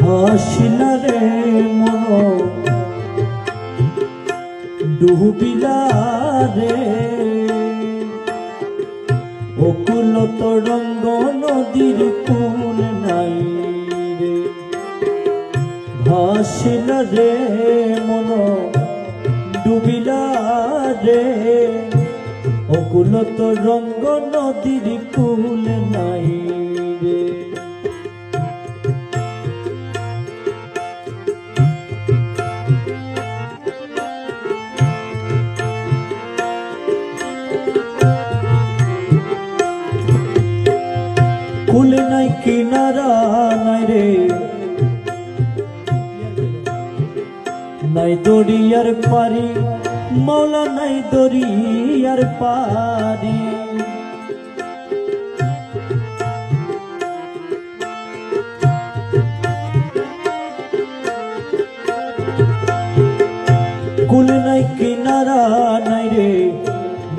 ভাসিলা রে মন। ডুবিলা রে। অকুল তরঙ্গ নদীর কোন নাই রে। ভাসিলা রে মন। ডুবিলা অকুল তরঙ্গ নদীর কুল নাই রে। কুল নাই কিনারা নাই রে। নাই দরিয়ার পারি মৌলা নাই দরিয়ার পারি কুল নাই কিনারা নাই রে,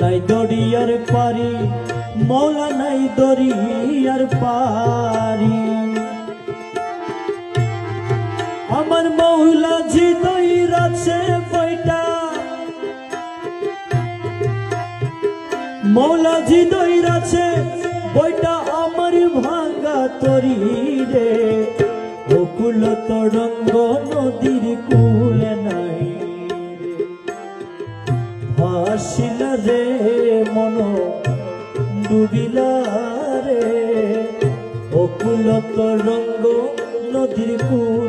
নাই দরিয়ার পারি মৌলা নাই দরিয়ার পারি আমার মৌলা জি মৌলা জি দইরাছে বইটা আমার ভাঙ্গা তরি রে। অকুল তরঙ্গ নদীর কুলে নাই। ভাসিল রে মন, ডুবিলা রে। অকুল তরঙ্গ নদীর কুল